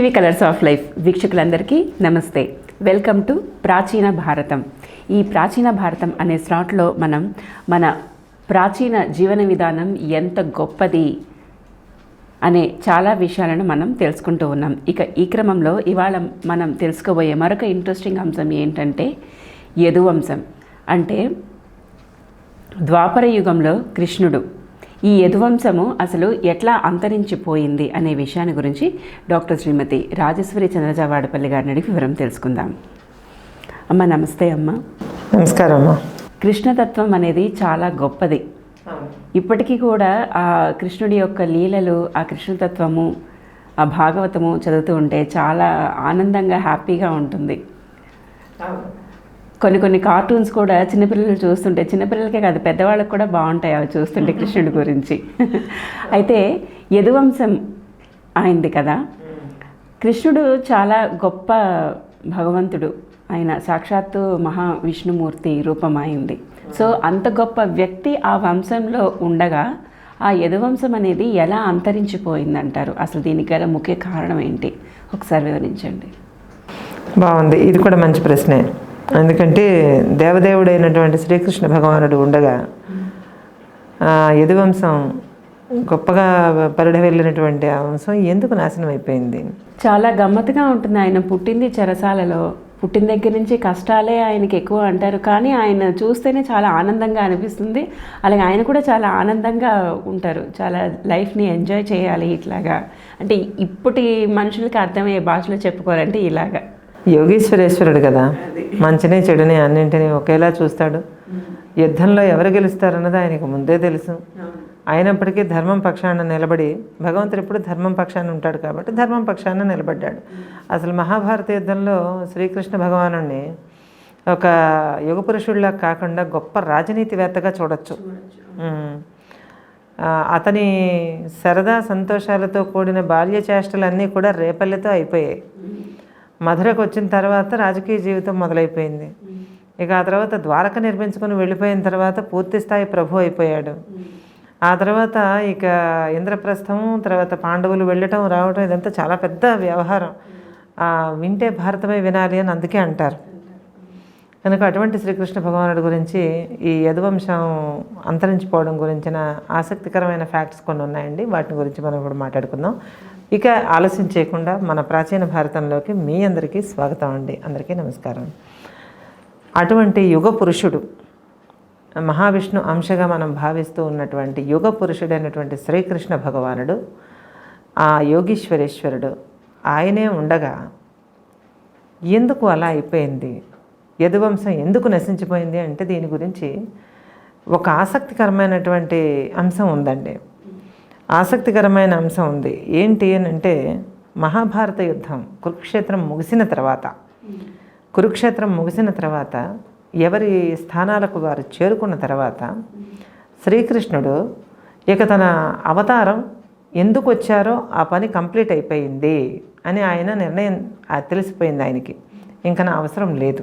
TV colours of life వీక్షకులందరికీ నమస్తే. Welcome to ప్రాచీన భారతం. ఈ ప్రాచీన భారతం అనే స్లాట్లో మనం మన ప్రాచీన జీవన విధానం ఎంత గొప్పది అనే చాలా విషయాలను మనం తెలుసుకుంటూ ఉన్నాం. ఇక ఈ క్రమంలో ఇవాళ మనం తెలుసుకోబోయే మరొక ఇంట్రెస్టింగ్ అంశం ఏంటంటే యదువంశం. అంటే ద్వాపర యుగంలో కృష్ణుడు ఈ యదువంశము అసలు ఎట్లా అంతరించిపోయింది అనే విషయాన్ని గురించి డాక్టర్ శ్రీమతి రాజేశ్వరి చంద్రజావాడపల్లి గారిని అడిగి వివరం తెలుసుకుందాం. అమ్మ నమస్తే అమ్మ. నమస్కారం అమ్మా. కృష్ణతత్వం అనేది చాలా గొప్పది. ఇప్పటికీ కూడా ఆ కృష్ణుడి యొక్క లీలలు ఆ కృష్ణతత్వము ఆ భాగవతము చదువుతూ ఉంటే చాలా ఆనందంగా హ్యాపీగా ఉంటుంది. కొన్ని కొన్ని కార్టూన్స్ కూడా చిన్నపిల్లలు చూస్తుంటే చిన్నపిల్లలకే కాదు పెద్దవాళ్ళకి కూడా బాగుంటాయి అవి చూస్తుంటే కృష్ణుడి గురించి. అయితే యదువంశం అయింది కదా. కృష్ణుడు చాలా గొప్ప భగవంతుడు. ఆయన సాక్షాత్తు మహావిష్ణుమూర్తి రూపం అయింది సో అంత గొప్ప వ్యక్తి ఆ వంశంలో ఉండగా ఆ యదువంశం అనేది ఎలా అంతరించిపోయిందంటారు? అసలు దీనికి గల ముఖ్య కారణం ఏంటి? ఒకసారి వివరించండి. బాగుంది. ఇది కూడా మంచి ప్రశ్నే. ఎందుకంటే దేవదేవుడైనటువంటి శ్రీకృష్ణ భగవానుడు ఉండగా యదువంశం గొప్పగా పరిడి వెళ్ళినటువంటి ఆ వంశం ఎందుకు నాశనం అయిపోయింది? చాలా గమ్మత్తుగా ఉంటుంది ఆయన పుట్టింది చెరసాలలో. పుట్టిన దగ్గర నుంచి కష్టాలే ఆయనకి ఎక్కువ అంటారు. కానీ ఆయన చూస్తేనే చాలా ఆనందంగా అనిపిస్తుంది. అలాగే ఆయన కూడా చాలా ఆనందంగా ఉంటారు. చాలా లైఫ్ని ఎంజాయ్ చేయాలి ఇట్లాగా. అంటే ఇప్పటి మనుషులకి అర్థమయ్యే భాషలో చెప్పుకోవాలంటే ఇలాగా. యోగీశ్వరేశ్వరుడు కదా? మంచిని చెడుని అన్నింటినీ ఒకేలా చూస్తాడు. యుద్ధంలో ఎవరు గెలుస్తారన్నది ఆయనకు ముందే తెలుసు. అయినప్పటికీ ధర్మం పక్షాన నిలబడి భగవంతుడు ఎప్పుడు ధర్మం పక్షాన ఉంటాడు కాబట్టి ధర్మం పక్షాన నిలబడ్డాడు. అసలు మహాభారత యుద్ధంలో శ్రీకృష్ణ భగవాను ఒక యుగ పురుషుడిలా కాకుండా గొప్ప రాజనీతివేత్తగా చూడొచ్చు. అతని సరదా సంతోషాలతో కూడిన బాల్య చేష్టలన్నీ కూడా రేపల్లెతో అయిపోయాయి. మధురకు వచ్చిన తర్వాత రాజకీయ జీవితం మొదలైపోయింది. ఇక ఆ తర్వాత ద్వారక నిర్మించుకుని వెళ్ళిపోయిన తర్వాత పూర్తి స్థాయి ప్రభు అయిపోయాడు. ఆ తర్వాత ఇక ఇంద్రప్రస్థం తర్వాత పాండవులు వెళ్ళటం రావటం ఇదంతా చాలా పెద్ద వ్యవహారం. వింటే భారతమే వినాలి అని అందుకే అంటారు. కనుక అటువంటి శ్రీకృష్ణ భగవానుడి గురించి ఈ యదువంశం అంతరించిపోవడం గురించిన ఆసక్తికరమైన ఫ్యాక్ట్స్ కొన్ని ఉన్నాయండి. వాటి గురించి మనం ఇప్పుడు మాట్లాడుకుందాం. ఇక ఆలస్యం చేయకుండా మన ప్రాచీన భారతంలోకి మీ అందరికీ స్వాగతం అండి. అందరికీ నమస్కారం. అటువంటి యుగ పురుషుడు మహావిష్ణు అంశగా మనం భావిస్తూ ఉన్నటువంటి యుగ పురుషుడైనటువంటి శ్రీకృష్ణ భగవానుడు ఆ యోగీశ్వరేశ్వరుడు ఆయనే ఉండగా ఎందుకు అలా అయిపోయింది? యదువంశం ఎందుకు నశించిపోయింది అంటే దీని గురించి ఒక ఆసక్తికరమైనటువంటి అంశం ఉందండి. ఆసక్తికరమైన అంశం ఉంది. ఏంటి అని అంటే మహాభారత యుద్ధం కురుక్షేత్రం ముగిసిన తర్వాత కురుక్షేత్రం ముగిసిన తర్వాత ఎవరి స్థానాలకు వారు చేరుకున్న తర్వాత శ్రీకృష్ణుడు ఇక తన అవతారం ఎందుకు వచ్చారో ఆ పని కంప్లీట్ అయిపోయింది అని ఆయన నిర్ణయం తెలిసిపోయింది ఆయనకి. ఇంకా నా అవసరం లేదు.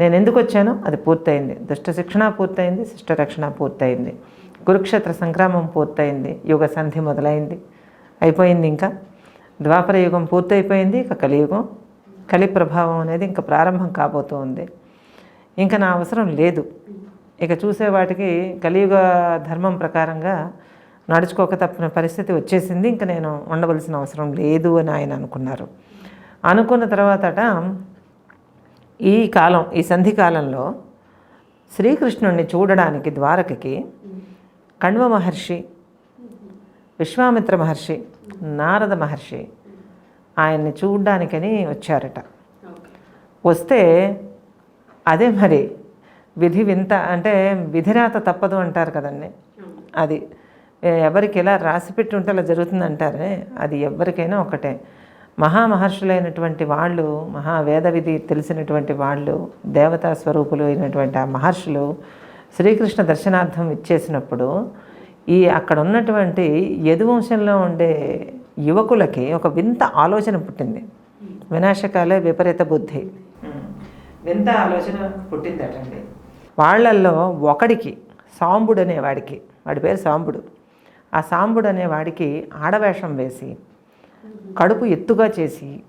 నేను ఎందుకు వచ్చానో? అది పూర్తయింది. దుష్ట శిక్షణ పూర్తయింది శిష్ట రక్షణ పూర్తయింది. కురుక్షేత్ర సంగ్రామం పూర్తయింది యుగ సంధి మొదలైంది. అయిపోయింది ఇంకా. ద్వాపర యుగం పూర్తయిపోయింది ఇక కలియుగం. కలి ప్రభావం అనేది ఇంకా ప్రారంభం కాబోతూ ఉంది. ఇంకా నా అవసరం లేదు. ఇక చూసే వాటికి కలియుగ ధర్మం ప్రకారంగా నడుచుకోక తప్పిన పరిస్థితి వచ్చేసింది. ఇంకా నేను ఉండవలసిన అవసరం లేదు అని ఆయన అనుకున్నారు. అనుకున్న తర్వాతట ఈ కాలం ఈ సంధి కాలంలో శ్రీకృష్ణుణ్ణి చూడడానికి ద్వారకకి కణ్వ మహర్షి విశ్వామిత్ర మహర్షి నారద మహర్షి ఆయన్ని చూడ్డానికని వచ్చారట. వస్తే అదే మరి విధి వింత అంటే విధిరాత తప్పదు అంటారు కదండి. అది ఎవరికి ఎలా రాసిపెట్టి ఉంటే అలా జరుగుతుంది అంటారే అది ఎవరికైనా ఒకటే. మహామహర్షులైనటువంటి వాళ్ళు మహావేద విధి తెలిసినటువంటి వాళ్ళు దేవతా స్వరూపులు అయినటువంటి ఆ మహర్షులు శ్రీకృష్ణ దర్శనార్థం ఇచ్చేసినప్పుడు ఈ అక్కడ ఉన్నటువంటి యదువంశంలో ఉండే యువకులకి ఒక వింత ఆలోచన పుట్టింది. వినాశకాలే విపరీత బుద్ధి. వింత ఆలోచన పుట్టిందటండి. వాళ్ళల్లో ఒకడికి సాంబుడు అనేవాడికి వాడి పేరు సాంబుడు. ఆ సాంబుడు అనేవాడికి ఆడవేషం వేసి కడుపు ఎత్తుగా చేసి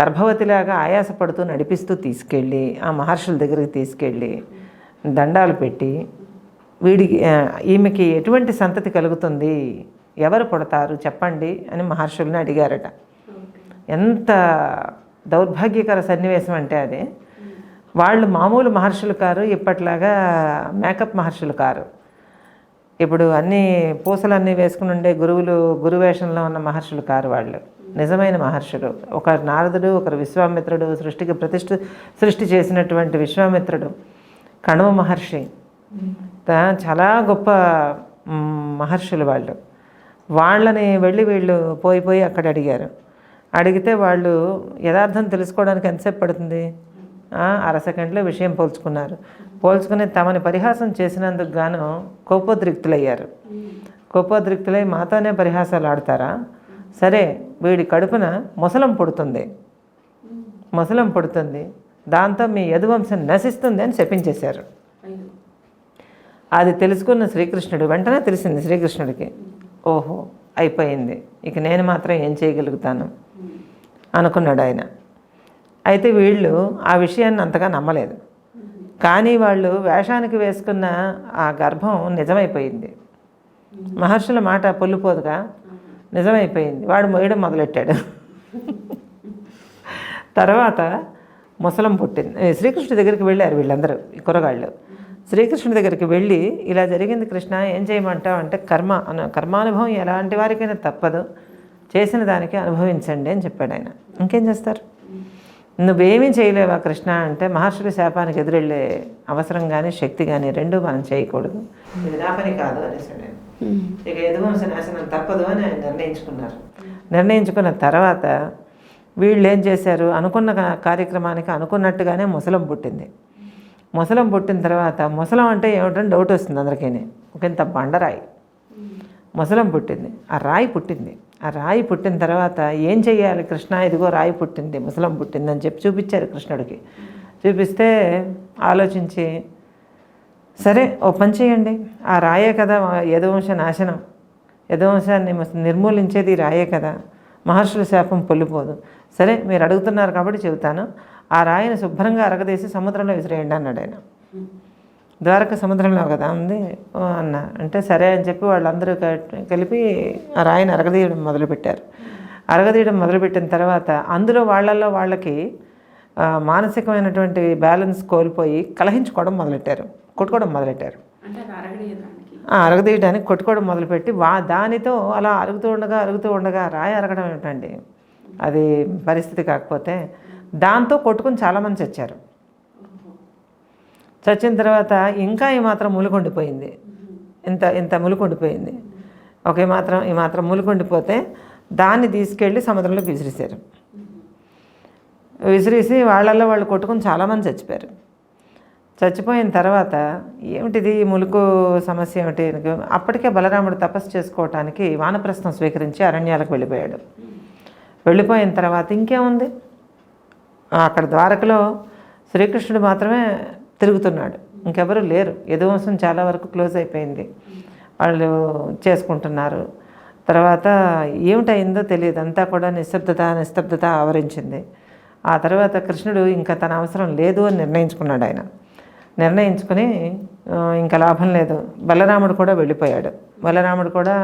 గర్భవతిలాగా ఆయాసపడుతూ నడిపిస్తూ తీసుకెళ్ళి ఆ మహర్షుల దగ్గరికి తీసుకెళ్ళి దండాలు పెట్టి వీడికి ఈమెకి ఎటువంటి సంతతి కలుగుతుంది? ఎవరు పుడతారు? చెప్పండి అని మహర్షుల్ని అడిగారట. ఎంత దౌర్భాగ్యకర సన్నివేశం అంటే అది. వాళ్ళు మామూలు మహర్షులు కారు ఇప్పట్లాగా మేకప్ మహర్షులు కారు. ఇప్పుడు అన్ని పూసలన్నీ వేసుకుని ఉండే గురువులు గురువేషంలో ఉన్న మహర్షులు కారు వాళ్ళు. నిజమైన మహర్షులు. ఒక నారదుడు ఒకరు విశ్వామిత్రుడు సృష్టికి ప్రతిష్ఠ సృష్టి చేసినటువంటి విశ్వామిత్రుడు. కణవ మహర్షి. చాలా గొప్ప మహర్షులు వాళ్ళు. వాళ్ళని వెళ్ళి వీళ్ళు పోయి పోయి అక్కడ అడిగారు. అడిగితే వాళ్ళు యథార్థం తెలుసుకోవడానికి ఎంతసేపు పడుతుంది? ఆ, అర సెకండ్లో విషయం పోల్చుకున్నారు. పోల్చుకుని తమని పరిహాసం చేసినందుకు గాను కోపోద్రిక్తులయ్యారు. కోపోద్రిక్తులై మాతోనే పరిహాసాలు ఆడతారా? సరే వీడి కడుపున ముసలం పుడుతుంది. ముసలం పుడుతుంది. దాంతో మీ యదువంశం నశిస్తుంది అని శపించేశారు. అది తెలుసుకున్న శ్రీకృష్ణుడు వెంటనే తెలిసింది శ్రీకృష్ణుడికి ఓహో అయిపోయింది. ఇక నేను మాత్రం ఏం చేయగలుగుతాను? అనుకున్నాడు ఆయన అయితే వీళ్ళు ఆ విషయాన్ని అంతగా నమ్మలేదు. కానీ వాళ్ళు వేషానికి వేసుకున్న ఆ గర్భం నిజమైపోయింది. మహర్షుల మాట పొల్లిపోదుగా నిజమైపోయింది. వాడు మోయడం మొదలెట్టాడు. తర్వాత ముసలం పుట్టింది. శ్రీకృష్ణ శ్రీకృష్ణుడి దగ్గరికి వెళ్ళారు వీళ్ళందరూ ఈ కురగాళ్ళు శ్రీకృష్ణుడి దగ్గరికి వెళ్ళి ఇలా జరిగింది కృష్ణ ఏం చేయమంటావు? అంటే కర్మ అన కర్మానుభవం ఎలాంటి వారికైనా తప్పదు. చేసిన దానికి అనుభవించండి అని చెప్పాడు ఆయన. ఇంకేం చేస్తారు? నువ్వేమీ చేయలేవా కృష్ణ అంటే మహర్షుల శాపానికి ఎదురెళ్ళే అవసరం కానీ శక్తి కానీ రెండూ మనం చేయకూడదు. ఇది నా పని కాదు అనేసాడు ఆయన ఇక యదువంశ నాశనం తప్పదు అని ఆయన నిర్ణయించుకున్నారు. నిర్ణయించుకున్న తర్వాత వీళ్ళు ఏం చేశారు? అనుకున్న కార్యక్రమానికి అనుకున్నట్టుగానే ముసలం పుట్టింది. ముసలం పుట్టిన తర్వాత ముసలం అంటే ఏమిటని డౌట్ వస్తుంది అందరికీ ఒక ఇంత బండరాయి. ముసలం పుట్టింది. ఆ రాయి పుట్టింది. ఆ రాయి పుట్టిన తర్వాత ఏం చెయ్యాలి? కృష్ణ ఇదిగో రాయి పుట్టింది ముసలం పుట్టిందని చెప్పి చూపించారు కృష్ణుడికి. చూపిస్తే ఆలోచించి సరే ఓ పని చేయండి. ఆ రాయే కదా యదవంశ నాశనం. యదవంశాన్ని నిర్మూలించేది రాయే కదా. మహర్షుల శాపం పొల్లిపోదు. సరే మీరు అడుగుతున్నారు కాబట్టి చెబుతాను. ఆ రాయిని శుభ్రంగా అరగదీసి సముద్రంలో విసిరేయండి అన్నాడు ఆయన. ద్వారక సముద్రంలో కదా ఉంది. అన్న. అంటే సరే అని చెప్పి వాళ్ళందరూ కలిపి ఆ రాయిని అరగదీయడం మొదలుపెట్టారు. అరగదీయడం మొదలుపెట్టిన తర్వాత అందులో వాళ్ళల్లో వాళ్ళకి మానసికమైనటువంటి బ్యాలెన్స్ కోల్పోయి కలహించుకోవడం మొదలెట్టారు. కొట్టుకోవడం మొదలెట్టారు. ఆ, అరగదీయడానికి కొట్టుకోవడం మొదలుపెట్టి వా దానితో అలా అరుగుతూ ఉండగా అరుగుతూ ఉండగా రాయి అరగడం ఏమిటండి? అది పరిస్థితి కాకపోతే దాంతో కొట్టుకుని చాలామంది చచ్చారు. చచ్చిన తర్వాత ఇంకా ఈ మాత్రం ములుకొండిపోయింది. ఇంత ఇంత ములుకొండిపోయింది. ఒకే మాత్రం ఈ మాత్రం ములుకొండిపోతే దాన్ని తీసుకెళ్ళి సముద్రంలోకి విసిరేశారు. విసిరేసి వాళ్ళల్లో వాళ్ళు కొట్టుకుని చాలామంది చచ్చిపోయారు. చచ్చిపోయిన తర్వాత ఏమిటిది ఈ ములుకు సమస్య ఏమిటి? అప్పటికే బలరాముడు తపస్సు చేసుకోవటానికి వానప్రస్థం స్వీకరించి అరణ్యాలకు వెళ్ళిపోయాడు. వెళ్ళిపోయిన తర్వాత ఇంకేముంది? అక్కడ ద్వారకలో శ్రీకృష్ణుడు మాత్రమే తిరుగుతున్నాడు. ఇంకెవరు లేరు. యదువంశం చాలా వరకు క్లోజ్ అయిపోయింది. వాళ్ళు చేసుకుంటున్నారు. తర్వాత ఏమిటైందో తెలియదు. అంతా కూడా నిశ్శబ్దత నిశ్శబ్దత ఆవరించింది. ఆ తర్వాత కృష్ణుడు ఇంకా తన అవసరం లేదు అని నిర్ణయించుకున్నాడు ఆయన. నిర్ణయించుకుని ఇంకా లాభం లేదు. బలరాముడు కూడా వెళ్ళిపోయాడు. బలరాముడు కూడా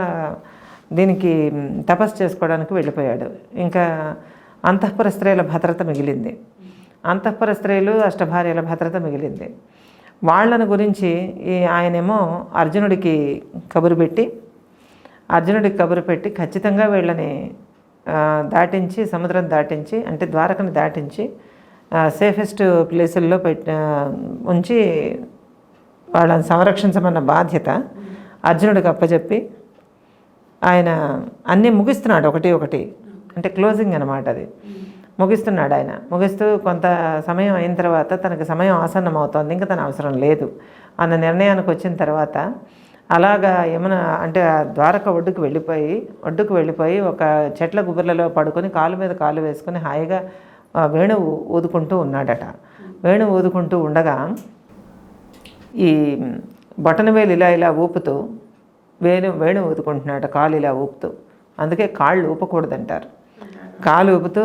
దీనికి తపస్సు చేసుకోవడానికి వెళ్ళిపోయాడు. ఇంకా అంతఃపుర స్త్రీల భద్రత మిగిలింది. అంతఃపుర స్త్రీలు అష్టభార్యల భద్రత మిగిలింది. వాళ్ళని గురించి ఈ ఆయనేమో అర్జునుడికి కబురు పెట్టి అర్జునుడికి కబురు పెట్టి ఖచ్చితంగా వీళ్ళని దాటించి సముద్రం దాటించి అంటే ద్వారకను దాటించి సేఫెస్ట్ ప్లేసుల్లో పెట్టి ఉంచి వాళ్ళని సంరక్షించమన్న బాధ్యత అర్జునుడికి అప్పచెప్పి ఆయన అన్నీ ముగిస్తున్నాడు ఒకటి ఒకటి. అంటే క్లోజింగ్ అనమాట అది. ముగిస్తున్నాడు ఆయన. ముగిస్తూ కొంత సమయం అయిన తర్వాత తనకి సమయం ఆసన్నం అవుతోంది ఇంకా తన అవసరం లేదు అన్న నిర్ణయానికి వచ్చిన తర్వాత అలాగా యమున అంటే ఆ ద్వారక ఒడ్డుకు వెళ్ళిపోయి ఒడ్డుకు వెళ్ళిపోయి ఒక చెట్ల గుబుర్లలో పడుకొని కాలు మీద కాలు వేసుకొని హాయిగా వేణువు ఊదుకుంటూ ఉన్నాడట. వేణువు ఊదుకుంటూ ఉండగా ఈ బొటనవేలు ఇలా ఇలా ఊపుతూ వేణు వేణు ఊదుకుంటున్నాడు కాలు ఇలా ఊపుతూ. అందుకే కాళ్ళు ఊపకూడదంటారు. కాలు ఊపుతూ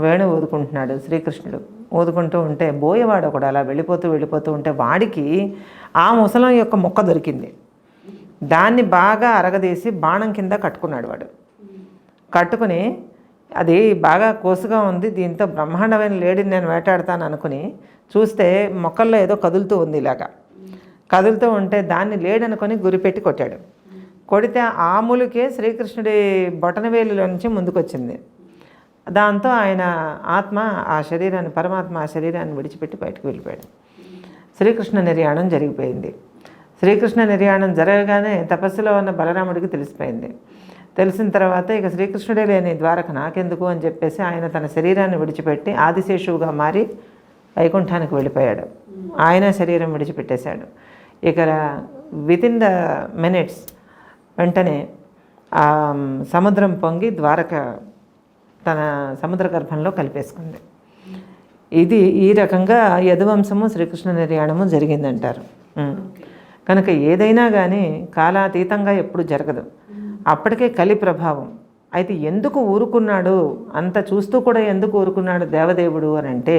వేణు ఊదుకుంటున్నాడు శ్రీకృష్ణుడు. ఊదుకుంటూ ఉంటే బోయవాడు ఒకడు అలా వెళ్ళిపోతూ వెళ్ళిపోతూ ఉంటే వాడికి ఆ ముసలం యొక్క మొక్క దొరికింది. దాన్ని బాగా అరగదీసి బాణం కింద కట్టుకున్నాడు వాడు. కట్టుకుని అది బాగా కోసుగా ఉంది దీంతో బ్రహ్మాండమైన లేడీని నేను వేటాడతాను అనుకుని చూస్తే మొక్కల్లో ఏదో కదులుతూ ఉంది ఇలాగా. కదులుతూ ఉంటే దాన్ని లేడనుకొని గురిపెట్టి కొట్టాడు. కొడితే ఆ మూలికే శ్రీకృష్ణుడి బొటనవేలులో నుంచి ముందుకొచ్చింది. దాంతో ఆయన ఆత్మ ఆ శరీరాన్ని పరమాత్మ ఆ శరీరాన్ని విడిచిపెట్టి బయటకు వెళ్ళిపోయాడు. శ్రీకృష్ణ నిర్యాణం జరిగిపోయింది. శ్రీకృష్ణ నిర్యాణం జరగగానే తపస్సులో ఉన్న బలరాముడికి తెలిసిపోయింది. తెలిసిన తర్వాత ఇక శ్రీకృష్ణుడే లేని ద్వారక నాకెందుకు అని చెప్పేసి ఆయన తన శరీరాన్ని విడిచిపెట్టి ఆదిశేషువుగా మారి వైకుంఠానికి వెళ్ళిపోయాడు. ఆయన శరీరం విడిచిపెట్టేశాడు. ఇక విత్ ఇన్ ద మినిట్స్ వెంటనే ఆ సముద్రం పొంగి ద్వారక తన సముద్ర గర్భంలో కలిపేసుకుంది. ఇది ఈ రకంగా యదువంశము శ్రీకృష్ణ నిర్యాణము జరిగిందంటారు. కనుక ఏదైనా కానీ కాలాతీతంగా ఎప్పుడు జరగదు. అప్పటికే కలి ప్రభావం. అయితే ఎందుకు ఊరుకున్నాడు? అంత చూస్తూ కూడా ఎందుకు ఊరుకున్నాడు దేవదేవుడు అని అంటే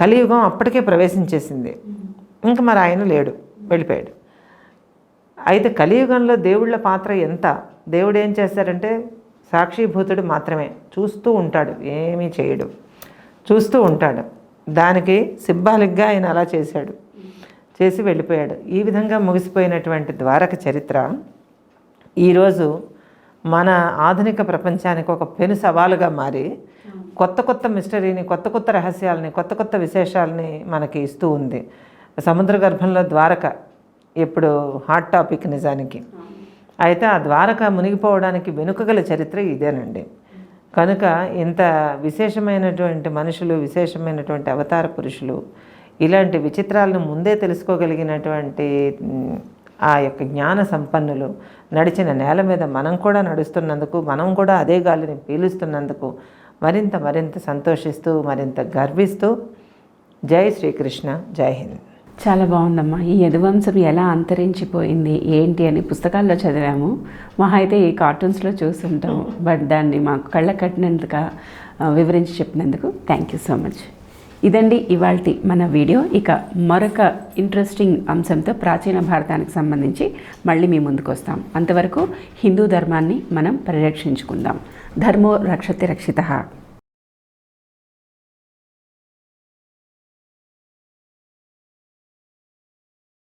కలియుగం అప్పటికే ప్రవేశించేసింది. ఇంకా మరి ఆయన లేడు వెళ్ళిపోయాడు. అయితే కలియుగంలో దేవుళ్ళ పాత్ర ఎంత? దేవుడు ఏం చేశారంటే సాక్షిభూతుడు మాత్రమే. చూస్తూ ఉంటాడు. ఏమీ చేయడు. చూస్తూ ఉంటాడు. దానికి సింబాలిక్గా ఆయన అలా చేశాడు. చేసి వెళ్ళిపోయాడు. ఈ విధంగా ముగిసిపోయినటువంటి ద్వారక చరిత్ర ఈరోజు మన ఆధునిక ప్రపంచానికి ఒక పెను సవాలుగా మారి కొత్త కొత్త మిస్టరీని కొత్త కొత్త రహస్యాలని కొత్త కొత్త విశేషాలని మనకి ఇస్తూ ఉంది. సముద్ర గర్భంలో ద్వారక ఇప్పుడు హాట్ టాపిక్ నిజానికి. అయితే ఆ ద్వారక మునిగిపోవడానికి వెనుకగల చరిత్ర ఇదేనండి. కనుక ఇంత విశేషమైనటువంటి మనుషులు విశేషమైనటువంటి అవతార పురుషులు ఇలాంటి విచిత్రాలను ముందే తెలుసుకోగలిగినటువంటి ఆ యొక్క జ్ఞాన సంపన్నులు నడిచిన నేల మీద మనం కూడా నడుస్తున్నందుకు మనం కూడా అదే గాలిని పీలుస్తున్నందుకు మరింత మరింత సంతోషిస్తూ మరింత గర్విస్తూ జై శ్రీకృష్ణ జై హింద్. చాలా బాగుందమ్మా. ఈ యదువంశం ఎలా అంతరించిపోయింది ఏంటి అని పుస్తకాల్లో చదివాము. మహా అయితే ఈ కార్టూన్స్లో చూస్తుంటాము. బట్ దాన్ని మాకు కళ్ళ కట్టినందుకు వివరించి చెప్పినందుకు థ్యాంక్ యూ సో మచ్ ఇదండి ఇవాళ మన వీడియో. ఇక మరొక ఇంట్రెస్టింగ్ అంశంతో ప్రాచీన భారతానికి సంబంధించి మళ్ళీ మీ ముందుకు వస్తాం. అంతవరకు హిందూ ధర్మాన్ని మనం పరిరక్షించుకుందాం. ధర్మో రక్షతి రక్షిత.